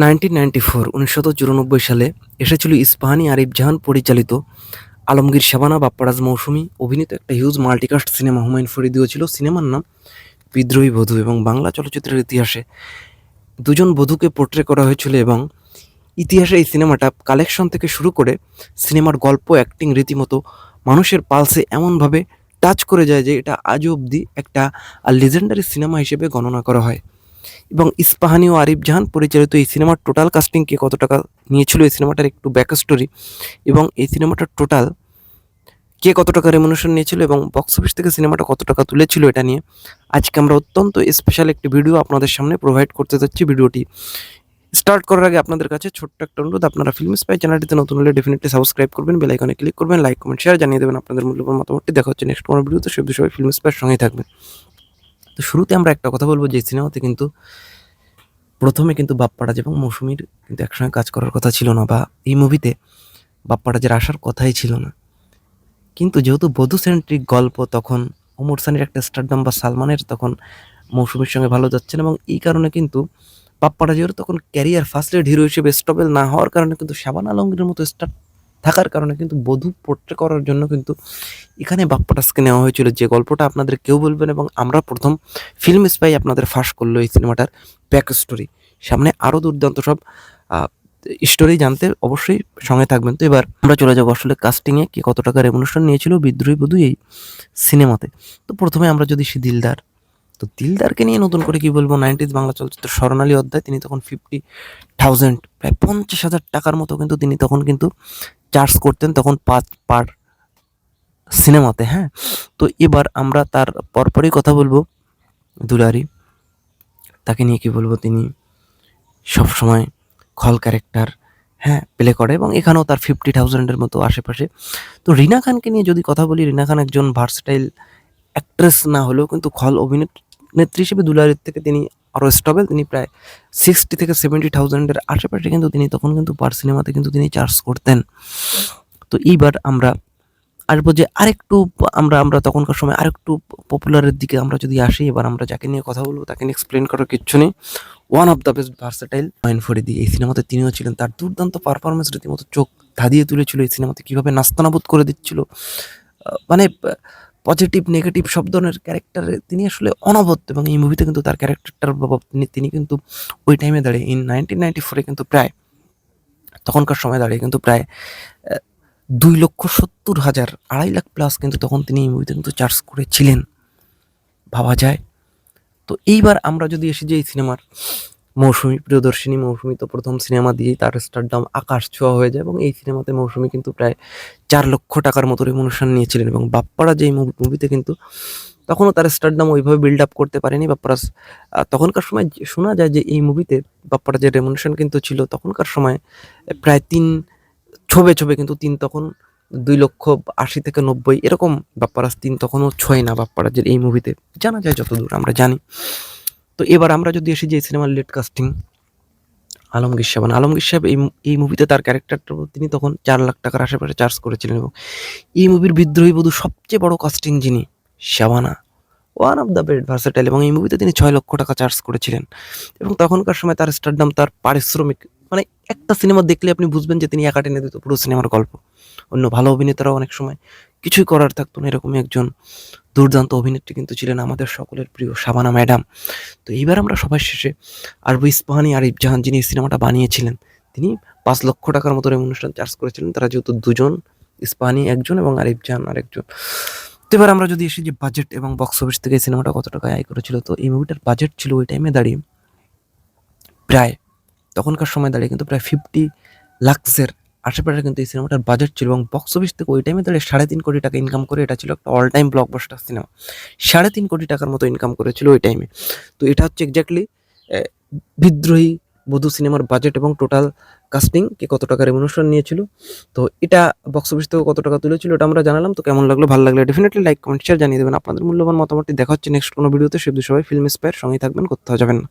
Nineteen ninety four, উনিশশো চুরানব্বই সালে এসেছিল ইস্পাহানি আরিফ জাহান পরিচালিত আলমগীর শাবানা বাপ্পারাজ মৌসুমি অভিনীত একটা হিউজ মাল্টিকাস্ট সিনেমা হুমায়ুন ফরিদিও ছিল। সিনেমার নাম বিদ্রোহী বধূ এবং বাংলা চলচ্চিত্রের ইতিহাসে দুজন বধূকে পোর্ট্রে করা হয়েছিল এবং ইতিহাসে এই সিনেমাটা কালেকশন থেকে শুরু করে সিনেমার গল্প অ্যাক্টিং রীতিমতো মানুষের পালসে এমনভাবে টাচ করে যায় যে এটা আজও অবধি একটা লিজেন্ডারি সিনেমা হিসেবে গণনা করা হয়। এবং ইস্পাহানি ও আরিফ জাহান পরিচালিত এই সিনেমার টোটাল কাস্টিংকে কত টাকা নিয়েছিল এই সিনেমাটার একটু ব্যাক স্টোরি এবং এই সিনেমাটার টোটাল কে কত টাকা রেমুনেশন নিয়েছিল এবং বক্স অফিস থেকে সিনেমাটা কত টাকা তুলেছিল এটা নিয়ে আজকে আমরা অত্যন্ত স্পেশাল একটি ভিডিও আপনাদের সামনে প্রোভাইড করতে যাচ্ছি ভিডিওটি। স্টার্ট করার আগে আপনাদের কাছে ছোট্ট একটা অনুরোধ, আপনারা ফিল্ম স্পাই চ্যানেলটিতে নতুন হলে ডেফিনেটলি সাবস্ক্রাইব করবেন বেল আইকনে ক্লিক করবেন লাইক কমেন্ট শেয়ার জানিয়ে দেবেন, আপনাদের মূল্যবান মতামতটি দেখা হচ্ছে নেক্সট কোনো ভিডিওতে সব সবাই ফিল্ম স্পাইয়ের সঙ্গেই থাকবেন। শুরুতে আমরা একটা কথা বলব যে সিনেমাতে কিন্তু প্রথমে কিন্তু বাপ্পারাজ এবং মৌসুমীর কিন্তু একসঙ্গে কাজ করার কথা ছিল না বা এই মুভিতে বাপ্পারাজের আসার কথাই ছিল না। কিন্তু যেহেতু বধূ সেন্ট্রিক গল্প, তখন ওমর সানির একটা স্টারডাম বা সালমানের তখন মৌসুমীর সঙ্গে ভালো যাচ্ছেন এবং এই কারণে কিন্তু বাপ্পারাজের তখন ক্যারিয়ার ফার্স্ট এড হিরো হিসেবে স্টেবল না হওয়ার কারণে কিন্তু শাবান আলমগীরের মতো স্টার থাকার কারণে কিন্তু বধূ পোর্ট্রে করার জন্য কিন্তু এখানে বাপ্পাটাসকে নেওয়া হয়েছিল। যে গল্পটা আপনাদের কেউ বলবেন এবং আমরা প্রথম ফিল্ম স্পাই আপনাদের ফাঁস করল এই সিনেমাটার ব্যাক স্টোরি সামনে আরও দুর্দান্ত সব স্টোরি জানতে অবশ্যই সঙ্গে থাকবেন। তো এবার আমরা চলে যাব আসলে কাস্টিংয়ে কি কত টাকা রেভলিউশন নিয়েছিল বিদ্রোহী বধূ এই সিনেমাতে তো প্রথমে আমরা যদি সে দিলদার তো দিলদারকে নিয়ে নতুন করে কি বলব? নাইনটিজ বাংলা চলচ্চিত্র স্বর্ণালী অধ্যায়, তিনি তখন ফিফটি থাউজেন্ড প্রায় পঞ্চাশ হাজার টাকার মতো কিন্তু তিনি তখন কিন্তু চার্জ করতেন তখন পাঁচ পার সিনেমাতে হ্যাঁ? তো এবার আমরা তার পরপরই কথা বলব, দুলারি। তাকে নিয়ে কি বলব? তিনি সব সময় খল ক্যারেক্টার হ্যাঁ? প্লে করে এবং এখানেও তার ফিফটি থাউজেন্ডের মতো আশেপাশে। তো রিনা খানকে নিয়ে যদি কথা বলি, রিনা খান একজন ভার্সটাইল অ্যাক্ট্রেস না হলেও কিন্তু খল অভিনেত্রী হিসেবে দুলারির থেকে তিনি আরও স্টেবল তিনি প্রায় সিক্সটি থেকে সেভেন্টি থাউজেন্ডের আশেপাশে কিন্তু তিনি তখন কিন্তু পার সিনেমাতে কিন্তু তিনি চার্জ করতেন। তো এইবার আমরা আসব যে আরেকটু আমরা আমরা তখনকার সময় আরেকটু পপুলারের দিকে আমরা যদি আসি, এবার আমরা যাকে নিয়ে কথা বলব তাকে নিয়ে এক্সপ্লেন করার কিচ্ছু নেই। One of the best versatile mine Faridi এই সিনেমাতে তিনিও ছিলেন। তার দুর্দান্ত পারফরমেন্স রীতিমতো চোখ ধাঁধিয়ে তুলেছিল এই সিনেমাতে কীভাবে নাস্তানাবুদ করে দিচ্ছিল? মানে পজিটিভ নেগেটিভ সব ধরনের ক্যারেক্টারে তিনি আসলে অনবদ্য এবং এই মুভিতে কিন্তু তার ক্যারেক্টারটার বাবা তিনি তিনি কিন্তু ওই টাইমে দাঁড়িয়ে ইন নাইনটিন নাইনটি ফোরে কিন্তু প্রায়, তখনকার সময় দাঁড়িয়ে কিন্তু প্রায় দুই লক্ষ সত্তর হাজার, আড়াই লাখ প্লাস কিন্তু তখন তিনি এই মুভিতে কিন্তু চার্জ করেছিলেন। ভাবা যায়। তো এইবার আমরা যদি এসে যে এই সিনেমার মৌসুমী, প্রিয়দর্শিনী মৌসুমী তো প্রথম সিনেমা দিয়েই তার স্টারডাম আকাশ ছোঁয়া হয়ে যায় এবং এই সিনেমাতে মৌসুমী কিন্তু প্রায় চার লক্ষ টাকার মতো রেমুনেশন নিয়েছিলেন এবং বাপ্পারা যে মুভিতে কিন্তু তখনও তার স্টারডাম ওইভাবে বিল্ড আপ করতে পারেনি। বাপ্পারা তখনকার সময় শোনা যায় যে এই মুভিতে বাপ্পারা যে রেমুনেশন কিন্তু ছিল, তখনকার সময় প্রায় তিন ছবে ছবে কিন্তু তিন তখন দুই লক্ষ আশি থেকে নব্বই এরকম বাপ্পারাজ তিন তখনও ছয় না বাপ্পারাজের এই মুভিতে জানা যায় যতদূর আমরা জানি। তো এবার আমরা যদি এসে যে সিনেমার লেট কাস্টিং আলমগীর সাহেব। আলমগীর সাহেব এই এই মুভিতে তার ক্যারেক্টারটা তিনি তখন চার লাখ টাকার আশেপাশে চার্জ করেছিলেন এবং এই মুভির বিদ্রোহী বধূ সবচেয়ে বড় কাস্টিং যিনি Shabana one of the best versatile এবং এই মুভিতে তিনি ছয় লক্ষ টাকা চার্জ করেছিলেন। এবং তখনকার সময় তার স্টারডাম তার পারিশ্রমিক মানে একটা সিনেমা দেখলে আপনি বুঝবেন যে তিনি একা টেনে দিত পুরো সিনেমার গল্প। অন্য ভালো অভিনেতারাও অনেক সময় কিছুই করার থাকতো না, এরকমই একজন দুর্দান্ত অভিনেত্রী কিন্তু ছিলেন আমাদের সকলের প্রিয় শাবানা ম্যাডাম। তো এইবার আমরা সবার শেষে আরবু, ইস্পাহানি, আরিফ জাহান যিনি এই সিনেমাটা বানিয়েছিলেন, তিনি পাঁচ লক্ষ টাকার মতো অনুষ্ঠান চার্জ করেছিলেন। তারা যেহেতু দুজন, ইস্পাহানি একজন এবং আরিফ জাহান আরেকজন। তো এবার আমরা যদি এসে যে বাজেট এবং বক্স অফিস থেকে সিনেমাটা কত টাকা আয় করেছিল, তো এই মুভিটার বাজেট ছিল ওই টাইমে দাঁড়িয়ে প্রায়, তখনকার সময় দাঁড়িয়ে কিন্তু প্রায় ফিফটি লাক্সের আশেপাশে কিন্তু এই সিনেমাটার বাজেট ছিল এবং বক্স অফিস থেকে ওই টাইমে দাঁড়িয়ে সাড়ে তিন কোটি টাকা ইনকাম করে এটা ছিল একটা অল টাইম ব্লকবাস্টার সিনেমা সাড়ে তিন কোটি টাকার মতো ইনকাম করেছিল ওই টাইমে তো এটা হচ্ছে এক্স্যাক্টলি বিদ্রোহী বধূ সিনেমার বাজেট এবং টোটাল কাস্টিং কে কত টাকা রেমুনেশন নিয়েছিল। তো এটা বক্স অফিস থেকে কত টাকা তুলেছিল এটা আমরা জানালাম। তো কেমন লাগল, ভালো লাগলে ডেফিনেটলি লাইক কমেন্ট শেয়ার জানিয়ে দেবেন। আপনাদের মূল্যবান মতামতটি দেখা হচ্ছে নেক্সট কোনো ভিডিওতে সে সবাই ফিল্ম স্পায়ার সঙ্গেই থাকবেন কোথাও যাবেন না।